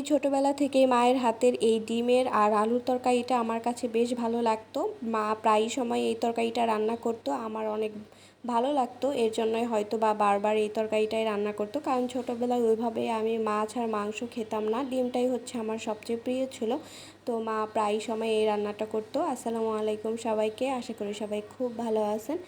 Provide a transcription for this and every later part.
সেই ছোটোবেলা থেকেই মায়ের হাতের এই ডিমের আর আলুর তরকারিটা আমার কাছে বেশ ভালো লাগতো। মা প্রায় সময় এই তরকারিটা রান্না করতো। আমার অনেক ভালো লাগতো, এর জন্যই হয়তো বা বারবার এই তরকারিটাই রান্না করতো। কারণ ছোটোবেলায় ওইভাবে আমি মাছ আর মাংস খেতাম না, ডিমটাই হচ্ছে আমার সবচেয়ে প্রিয় ছিল। তো মা প্রায় সময় এই রান্নাটা করতো। আসসালামু আলাইকুম সবাইকে, আশা করি সবাই খুব ভালো আছেন।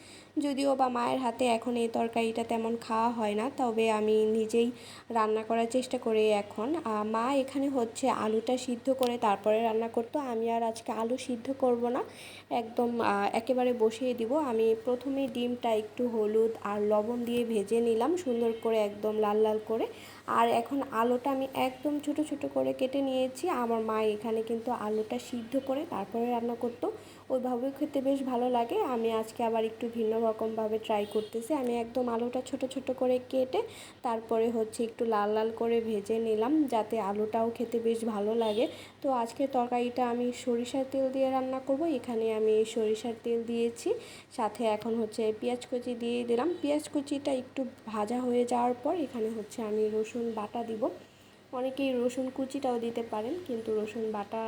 যদিও বা মায়ের হাতে এখন এই তরকারিটা তেমন খাওয়া হয় না, তবে আমি নিজেই রান্না করার চেষ্টা করি এখন। মা এখানে হচ্ছে আলুটা সিদ্ধ করে তারপরে রান্না করতো। আমি আর আজকে আলু সিদ্ধ করব না। একদম একেবারে বসিয়ে দিব। আমি প্রথমেই ডিমটা একটু হলুদ আর লবণ দিয়ে ভেজে নিলাম, সুন্দর করে একদম লাল লাল করে। আর এখন আলুটা আমি একদম ছোট ছোট করে কেটে নিয়েছি। আমার মা এখানে কিন্তু আলুটা সিদ্ধ করে তারপরে রান্না করতো। ওইভাবেও খেতে বেশ ভালো লাগে। আমি আজকে আবার একটু ভিন্ন রকমভাবে ট্রাই করতেছি। আমি একদম আলুটা ছোট ছোট করে কেটে তারপরে হচ্ছে একটু লাল লাল করে ভেজে নিলাম, যাতে আলুটাও খেতে বেশ ভালো লাগে। তো আজকে তরকারিটা আমি সরিষার তেল দিয়ে রান্না করব। এখানে আমি সরিষার তেল দিয়েছি। সাথে এখন হচ্ছে পেঁয়াজ কুচি দিয়ে দিলাম। পেঁয়াজ কুচিটা একটু ভাজা হয়ে যাওয়ার পর এখানে হচ্ছে আমি রসুন বাটা দিব। অনেকেই রসুন কুচিটাও দিতে পারেন, কিন্তু রসুন বাটা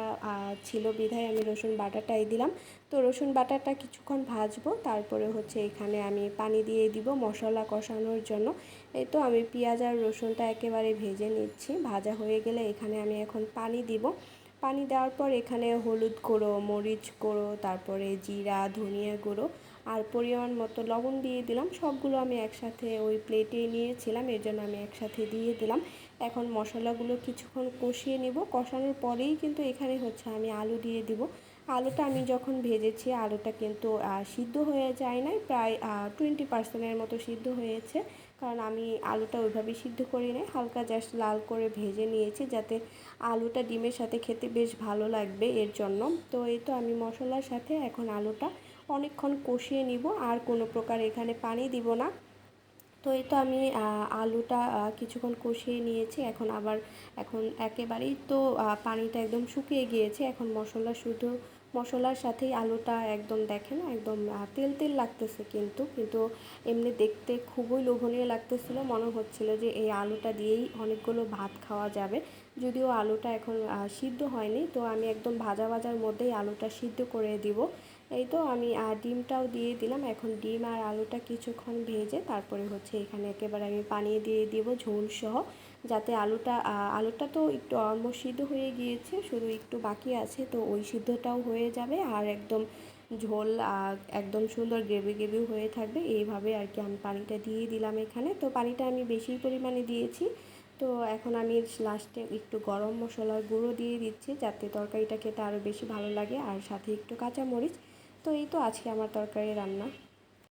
ছিল বিধায় আমি রসুন বাটাটাই দিলাম। তো রসুন বাটাটা কিছুক্ষণ ভাজবো, তারপরে হচ্ছে এখানে আমি পানি দিয়ে দিব মশলা কষানোর জন্য। এই তো আমি পেঁয়াজ আর রসুনটা একেবারে ভেজে নিচ্ছি, ভাজা হয়ে গেলে এখানে আমি এখন পানি দিব। পানি দেওয়ার পর এখানে হলুদ গুঁড়ো, মরিচ গুঁড়ো, তারপরে জিরা, ধনিয়া গুঁড়ো আর পরিমাণ মতো লবণ দিয়ে দিলাম। সবগুলো আমি একসাথে ওই প্লেটে নিয়েছিলাম, এর জন্য আমি একসাথে দিয়ে দিলাম। এখন মশলাগুলো কিছুক্ষণ কষিয়ে নেব। কষানোর পরেই কিন্তু এখানে হচ্ছে আমি আলু দিয়ে দিব। আলুটা আমি যখন ভেজেছি, আলুটা কিন্তু সিদ্ধ হয়ে যায় নাই। প্রায় টোয়েন্টি পার্সেন্টের মতো সিদ্ধ হয়েছে। কারণ আমি আলুটা ওইভাবে সিদ্ধ করি নাই। হালকা জাস্ট লাল করে ভেজে নিয়েছি যাতে আলুটা ডিমের সাথে খেতে বেশ ভালো লাগবে এর জন্য। তো এই তো আমি মশলার সাথে এখন আলুটা অনেকক্ষণ কষিয়ে নিব, আর কোনো প্রকার এখানে পানি দিব না। তো এই তো আমি আলুটা কিছুক্ষণ কষিয়ে নিয়েছি, এখন আবার, এখন একেবারেই তো পানিটা একদম শুকিয়ে গিয়েছে, এখন মশলা শুধু, মশলার সাথেই আলুটা একদম দেখেন, একদম তেল তেল লাগতেছে কিন্তু কিন্তু এমনি দেখতে খুবই লোভনীয় লাগতেছিল, মনে হচ্ছিল যে এই আলুটা দিয়েই অনেকগুলো ভাত খাওয়া যাবে। যদিও আলুটা এখন সিদ্ধ হয়নি, তো আমি একদম ভাজা ভাজার মধ্যেই আলুটা সিদ্ধ করে দিব। এই তো আমি ডিমটাও দিয়ে দিলাম। এখন ডিম আর আলুটা কিছুক্ষণ ভেজে তারপরে হচ্ছে এখানে একেবারে আমি পানি দিয়ে দিব ঝোল সহ, যাতে আলুটা আলুটা তো একটু অলমোস্ট সিদ্ধ হয়ে গিয়েছে, শুধু একটু বাকি আছে, তো ওই সিদ্ধটাও হয়ে যাবে। আর একদম ঝোল একদম সুন্দর গ্রেভি গ্রেভি হয়ে থাকবে। এইভাবে আর কি আমি পানিটা দিয়ে দিলাম এখানে। তো পানিটা আমি বেশি পরিমাণে দিয়েছি। তো এখন আমি লাস্টে একটু গরম মশলার গুঁড়ো দিয়ে দিচ্ছি, যাতে তরকারিটা খেতে আরও বেশি ভালো লাগে। আর সাথে একটু কাঁচামরিচ তো এই তো আজকে আমার তরকারি রান্না।